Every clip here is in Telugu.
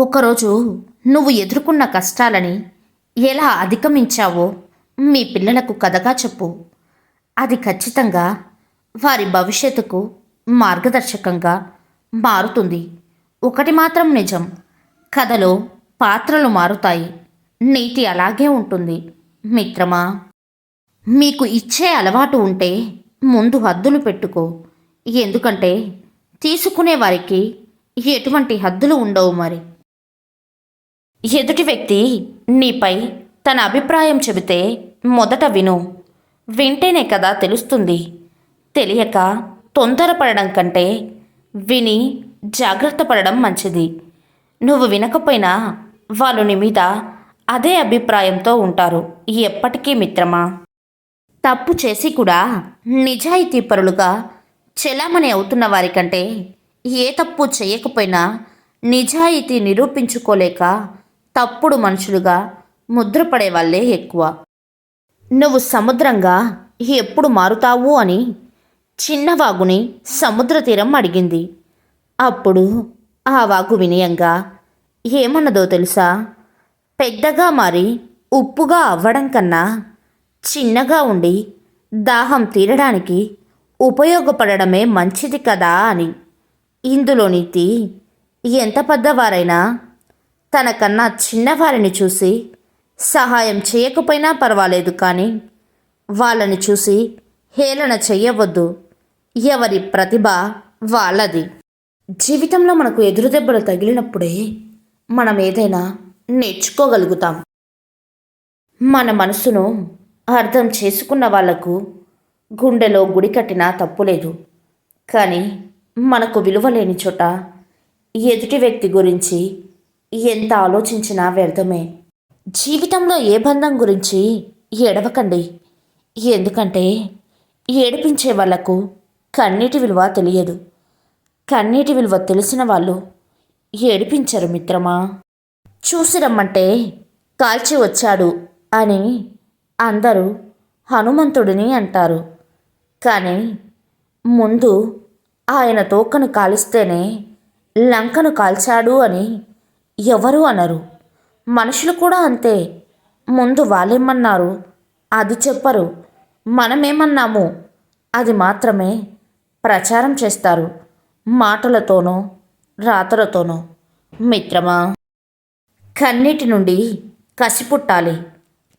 ఒకరోజు నువ్వు ఎదుర్కొన్న కష్టాలని ఎలా అధిగమించావో మీ పిల్లలకు కథగా చెప్పు. అది ఖచ్చితంగా వారి భవిష్యత్తుకు మార్గదర్శకంగా మారుతుంది. ఒకటి మాత్రం నిజం కథలో పాత్రలు మారుతాయి. నీతి అలాగే ఉంటుంది. మిత్రమా మీకు ఇచ్చే అలవాటు ఉంటే ముందు హద్దులు పెట్టుకో. ఎందుకంటే తీసుకునే వారికి ఎటువంటి హద్దులు ఉండవు మరి. ఎదుటి వ్యక్తి నీపై తన అభిప్రాయం చెబితే మొదట విను. వింటేనే కదా తెలుస్తుంది. తెలియక తొందరపడడం కంటే విని జాగ్రత్త పడడం మంచిది. నువ్వు వినకపోయినా వాళ్ళు నీ మీద అదే అభిప్రాయంతో ఉంటారు. ఎప్పటికీ మిత్రమా? తప్పు చేసి కూడా నిజాయితీ పరులుగా చెలామణి అవుతున్న వారికంటే ఏ తప్పు చేయకపోయినా నిజాయితీ నిరూపించుకోలేక తప్పుడు మనుషులుగా ముద్రపడే వాళ్ళే ఎక్కువ. నువ్వు సముద్రంగా ఎప్పుడు మారుతావు అని చిన్నవాగుని సముద్ర తీరం అడిగింది. అప్పుడు ఆ వాగు వినయంగా ఏమన్నదో తెలుసా? పెద్దగా మారి ఉప్పుగా అవ్వడం కన్నా చిన్నగా ఉండి దాహం తీరడానికి ఉపయోగపడడమే మంచిది కదా అని. ఇందులో నీతి ఎంత పెద్దవారైనా తనకన్నా చిన్నవారిని చూసి సహాయం చేయకపోయినా పర్వాలేదు కానీ వాళ్ళని చూసి హేళన చెయ్యవద్దు. ఎవరి ప్రతిభ వాళ్ళది. జీవితంలో మనకు ఎదురు దెబ్బలు తగిలినప్పుడే మనం ఏదైనా నేర్చుకోగలుగుతాం. మన మనసును అర్థం చేసుకున్న వాళ్ళకు గుండెలో గుడి కట్టినా తప్పులేదు కానీ మనకు విలువ లేని చోట ఎదుటి వ్యక్తి గురించి ఎంత ఆలోచించినా వ్యర్థమే. జీవితంలో ఏ బంధం గురించి ఏడవకండి. ఎందుకంటే ఏడిపించే వాళ్ళకు కన్నీటి విలువ తెలియదు. కన్నీటి విలువ తెలిసిన వాళ్ళు ఏడిపించరు మిత్రమా? చూసి రమ్మంటే కాల్చి వచ్చాడు అని అందరూ హనుమంతుడిని అంటారు. కానీ ముందు ఆయన తోకను కాలిస్తేనే లంకను కాల్చాడు అని ఎవరు అనరు. మనుషులు కూడా అంతే. ముందు వాళ్ళేమన్నారు? అది చెప్పరు. మనమేమన్నాము? అది మాత్రమే ప్రచారం చేస్తారు. మాటలతోనో రాతలతోనో. మిత్రమా? కన్నిటి నుండి కసి పుట్టాలి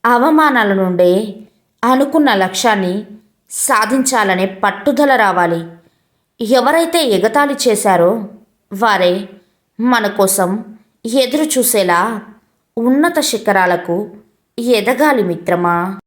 అవమానాల నుండే అనుకున్న లక్ష్యాన్ని సాధించాలనే పట్టుదల రావాలి. ఎవరైతే ఎగతాళి చేశారో వారే మన కోసం ఎదురు చూసేలా ఉన్నత శిఖరాలకు ఎదగాలి మిత్రమా?